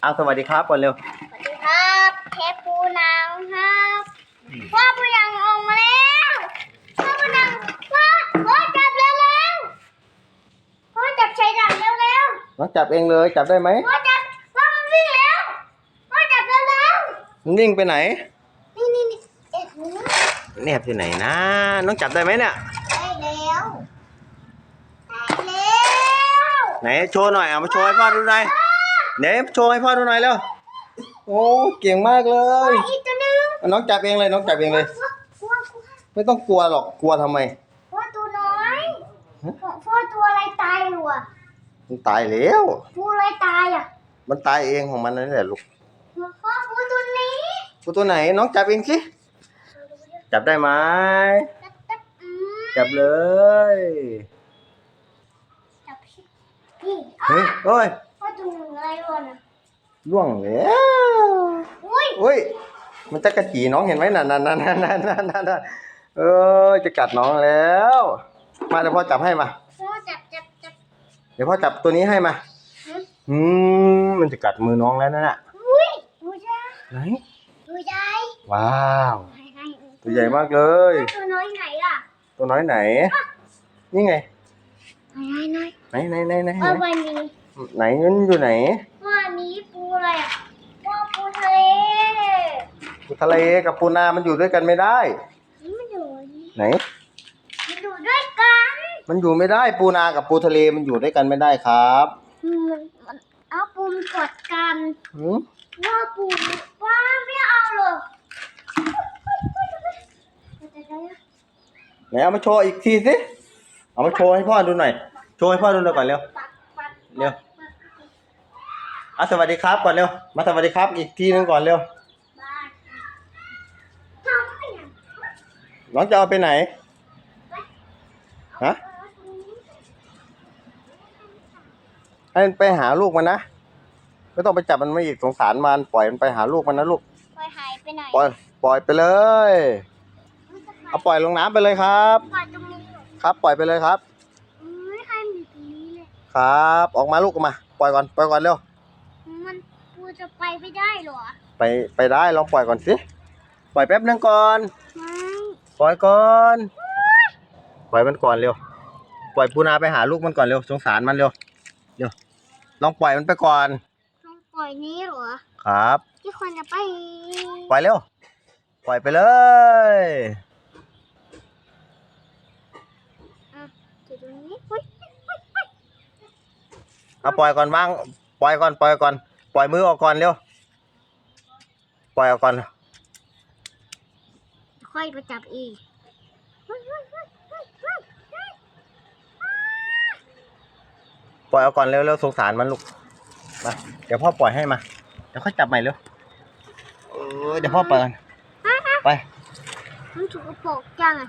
เอาสวัสดีครับก่อนเร็ว สวัสดีครับเทปปูนาวครับพ่อปูยังออกมาแล้วพ่อปูนังพ่อพ่อจับเร็วเร็วพ่อจับชายดำเร็วเร็วน้องจับเองเลยจับได้ไหมพ่อจับพ่อมันวิ่งแล้วพ่อจับเร็วเร็วมันวิ่งไปไหน นี่นี่นี่เอ็ดหูแนบที่ไหนนะน้องจับได้ไหมเนี่ยได้แล้วได้แล้วไหนโชว์หน่อยเอามาโชว์ให้พ่อดูหน่อย ไหนโชว์ให้พ่อดูหน่อยเร็วโอ้เก่งมากเลย อีกตัวหนึงน้องจับเองเลย น้องจับเองเลย กลัวกลัวไม่ต้องกลัวหรอกกลัวทำไมพ่อตัวน้อยฮะ พ่อพ่อตัวอะไรตายอยู่อะมันตายแล้วปูอะไรตายอะมันตายเองของมันนั่นแหละลูกพ่อปูตัวนี้กูตัวไหนน้องจับเองสิจับได้ไหมจับจับอืมจับเลยจับสินี่เฮ้ยเฮ้ยพ่ อตัวหนึ่งอะไรวะน่ะล่วงแล้วอุ้ยอุ้ย มันจะกระจีน้องเห็นไหมนั่นนั่นนั่นนั่นนั่นนั่นนั่นเออจะกัดน้องแล้ว มาเดี๋ยวพ่อจับให้มา พ่อจับจับจับเดี๋ยวพ่อจับตัวนี้ให้มา หึอืมมันจะกัดมือน้องแล้วนั่นน่ะอุ้ยดูใหญ่ไหนดูใหญ่ว้าวไหนไหนตัวใหญ่มากเลย ตัวน้อยไหนล่ะตัวน้อยไหน นี่ไงไหนไหนไหนไหนไหนไหนไหนพ่อวันนี้ ไหนมันอยู่ไหนพ่ออันนี้ปูอะไรอะพ่อปูทะเลปูทะเลกับปูนา มันอยู่ด้วยกันไม่ได้ นี่มันอยู่นี่ไหน มันอยู่ด้วยกันมันอยู่ไม่ได้ปูนากับปูทะเลมันอยู่ด้วยกันไม่ได้ครับมันมันเอาปูมกดกันหืมว่าปูว่าไม่เอาหรอกไหนเอามาโชว์อีกทีสิเอามาโชว์ให้พ่อดูหน่อย โชว์ให้พ่อดูหน่อยก่อนเร็วปักปักเร็ว อะสวัสดีครับก่อนเร็ว มาสวัสดีครับอีกทีนึงก่อนเร็วบ้านทำไมอะน้องจะเอาไปไหน ฮะ ให้มันไปหาลูกมันนะ ไม่ต้องไปจับมันมาอีกสงสารมันปล่อยมันไปหาลูกมันนะลูก ปล่อยหายไปไหนปล่อย ปล่อยไปเลย เอาปล่อยลงน้ำไปเลยครับ ปล่อยตรงนี้เหรอครับ ปล่อยไปเลยครับอุ้ยให้มันอยู่ตรงนี้เลย ครับ ออกมาลูกออกมา ปล่อยก่อน ปล่อยก่อนเร็วมันปู จะไปไม่ได้เหรอ ไปไปได้ลองปล่อยก่อนสิ ปล่อยแป๊บนึงก่อนไม่ปล่อยก่อน ปล่อยมันก่อนเร็ว ปล่อยปูนาไปหาลูกมันก่อนเร็ว สงสารมันเร็ว เร็ว ลองปล่อยมันไปก่อน ต้องปล่อยนี้เหรอ ครับ ที่ควรจะไป ปล่อยเร็ว ปล่อยไปเลยอะอยู่ตรงนี้เฮ้ยเอาปล่อยก่อนวาง ปล่อยก่อน ปล่อยก่อน ปล่อยมือออกก่อนเร็ว ปล่อยออกก่อน ค่อยไปจับอีกเฮ้ยเฮ้ยเฮ้ยเฮ้ยเฮ้ยเฮ้ยปล่อยเอาก่อนเร็วเร็วสงสารมันลูก มา เดี๋ยวพ่อปล่อยให้มา เดี๋ยวค่อยจับใหม่เร็ว เออ เดี๋ยวพ่อเปิดก่อนไป มันถูกกระโปรงจังอะ